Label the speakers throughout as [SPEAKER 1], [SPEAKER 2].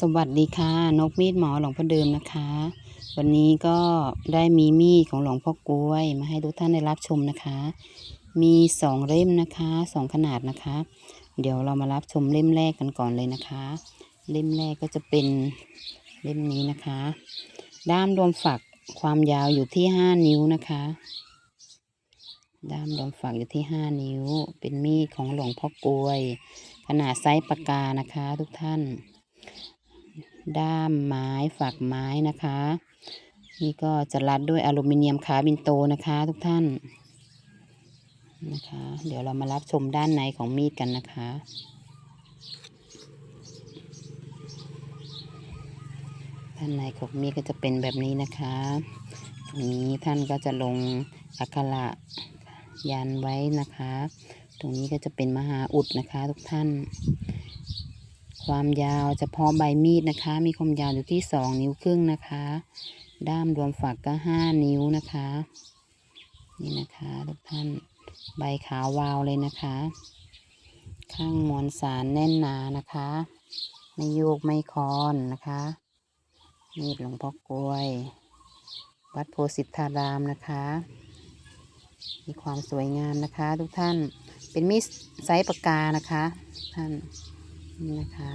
[SPEAKER 1] สวัสดีค่ะ นกมีดหมอหลวงพ่อเดิมนะคะ วันนี้ก็ได้มีมีดของหลวงพ่อกล้วย มาให้ทุกท่านได้รับชมนะคะ มีสองเล่มนะคะสองขนาดนะคะ เดี๋ยวเรามารับชมเล่มแรกกันก่อนเลยนะคะ เล่มแรกก็จะเป็นเล่มนี้นะคะ ด้ามรวมฝักความยาวอยู่ที่ห้านิ้วนะคะ ด้ามรวมฝักอยู่ที่ห้านิ้ว เป็นมีดของหลวงพ่อกล้วย ขนาดไซส์ปากกานะคะ ทุกท่าน ด้ามไม้ฝักไม้นะคะ นี่ก็จะรัดด้วยอลูมิเนียมคาร์บินโตนะคะ ทุกท่านนะคะ เดี๋ยวเรามารับชมด้านในของมีดกันนะคะด้านในของมีดก็จะเป็นแบบนี้นะคะตรงนี้ท่านก็จะลงอักขระยันไว้นะคะ ตรงนี้ก็จะเป็นมหาอุดนะคะ ทุกท่าน ความยาวเฉพาะใบมีดนะคะ มีความยาวอยู่ที่สองนิ้วครึ่งนะคะ ด้ามรวมฝักก็ห้านิ้วนะคะ นี่นะคะทุกท่านใบขาววาวเลยนะคะ ข้างมวลสารแน่นหนานะคะ ไม่โยกไม่คอนนะคะมีดหลวงพ่อกล้วย วัดโพสิทธารามนะคะ มีความสวยงามนะคะ ทุกท่านเป็นมีดไซส์ปากกานะคะ ท่าน นี่นะคะ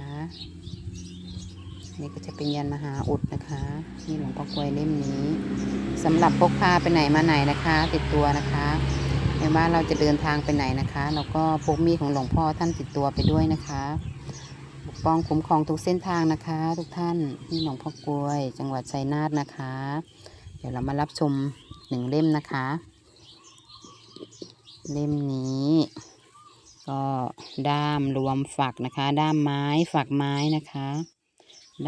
[SPEAKER 1] นี่ก็จะเป็นยันมหาอุดนะคะนี่หลวงพ่อกลวยเล่มนี้สำหรับพกพาไปไหนมาไหนนะคะ ติดตัวนะคะไม่ว่าเราจะเดินทางไปไหนนะคะเราก็พกมีดของหลวงพ่อท่านติดตัวไปด้วยนะคะปกป้องคุ้มครองทุกเส้นทางนะคะ ทุกท่านนี่หลวงพ่อกลวย จังหวัดชัยนาทนะคะ เดี๋ยวเรามารับชมหนึ่งเล่มนะคะ เล่มนี้ ก็ด้ามรวมฝักนะคะ ด้ามไม้ฝักไม้นะคะ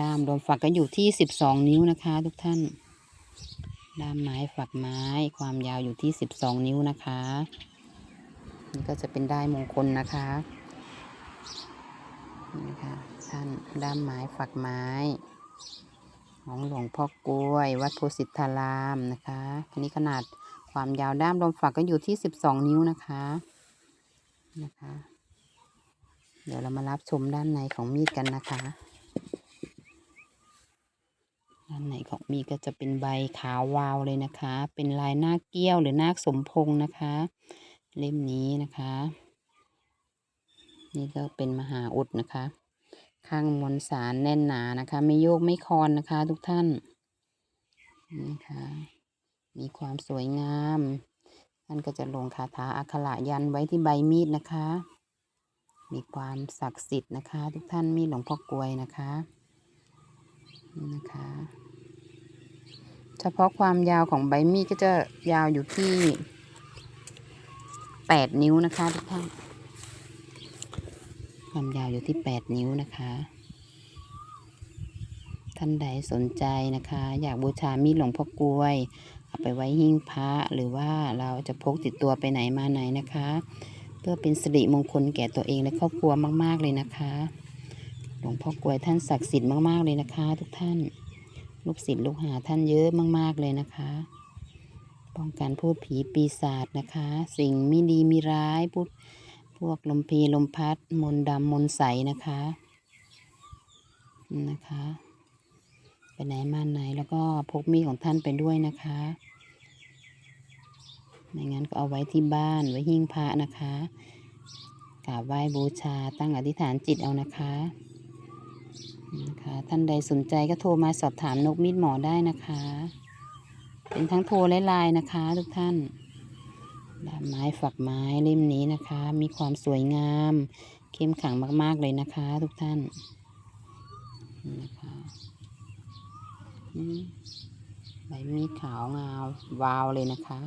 [SPEAKER 1] ด้ามรวมฝักก็อยู่ที่สิบสองนิ้วนะคะ ทุกท่าน ด้ามไม้ฝักไม้ความยาวอยู่ที่สิบสองนิ้วนะคะนี่ก็จะเป็นได้มงคลนะคะนี่นะคะท่านด้ามไม้ฝักไม้ ของหลวงพ่อกล้วย วัดโพสิทธารามนะคะอันนี้ขนาดความยาวด้ามรวมฝักก็อยู่ที่สิบสองนิ้วนะคะ นะคะ เดี๋ยวเรามารับชมด้านในของมีดกันนะคะ ด้านในของมีดก็จะเป็นใบขาววาวเลยนะคะ เป็นลายนาคเกี้ยวหรือนาคสมพงนะคะ เล่มนี้นะคะ นี่ก็เป็นมหาอุดนะคะ ข้างมวลสารแน่นหนานะคะ ไม่โยกไม่คอนนะคะ ทุกท่านนี่ค่ะมีความสวยงาม ท่านก็จะลงคาถาอักขระยันไว้ที่ใบมีดนะคะ มีความศักดิ์สิทธิ์นะคะ ทุกท่านมีหลวงพ่อกลวยนะคะนี่นะคะ เฉพาะความยาวของใบมีดก็จะยาวอยู่ที่แปดนิ้วนะคะทุกท่านความยาวอยู่ที่แปดนิ้วนะคะ ท่านใดสนใจนะคะ อยากบูชามีดหลวงพ่อกลวย เอาไปไว้หิ้งพระหรือว่าเราจะพกติดตัวไปไหนมาไหนนะคะ เพื่อเป็นสิริมงคลแก่ตัวเองและครอบครัวมาก ๆเลยนะคะ หลวงพ่อกลวยท่านศักดิ์สิทธิ์มากๆเลยนะคะ ทุกท่าน ลูกศิษย์ลูกหาท่านเยอะมากๆเลยนะคะ ป้องกันพูดผีปีศาจนะคะ สิ่งไม่ดีมีร้ายพูดพวกลมพีลมพัด มนดำมนใสนะคะนะคะ ไปไหนมาไหนแล้วก็พกมีดของท่านไปด้วยนะคะไม่งั้นก็เอาไว้ที่บ้านไว้หิ้งพระนะคะกราบไหว้บูชาตั้งอธิษฐานจิตเอานะคะนะคะท่านใดสนใจก็โทรมาสอบถามนกมีดหมอได้นะคะ เป็นทั้งโทรและไลน์นะคะทุกท่านดาไม้ฝักไม้เล่มนี้นะคะ มีความสวยงาม เข้มขังมากๆเลยนะคะ ทุกท่านนะคะ ใบมีดขาวงาววาวเลยนะคะ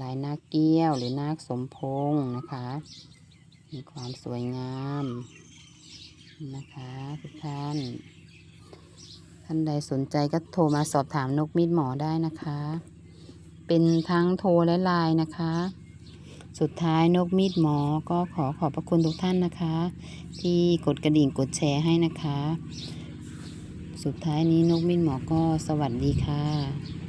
[SPEAKER 1] ลายนาคเกี้ยวหรือนาคสมพงนะคะ มีความสวยงามนะคะทุกท่าน ท่านใดสนใจก็โทรมาสอบถามนกมีดหมอได้นะคะ เป็นทั้งโทรและไลน์นะคะ สุดท้ายนกมีดหมอก็ขอขอบพระคุณทุกท่านนะคะ ที่กดกระดิ่งกดแชร์ให้นะคะ สุดท้ายนี้นกมินหมอก็สวัสดีค่ะ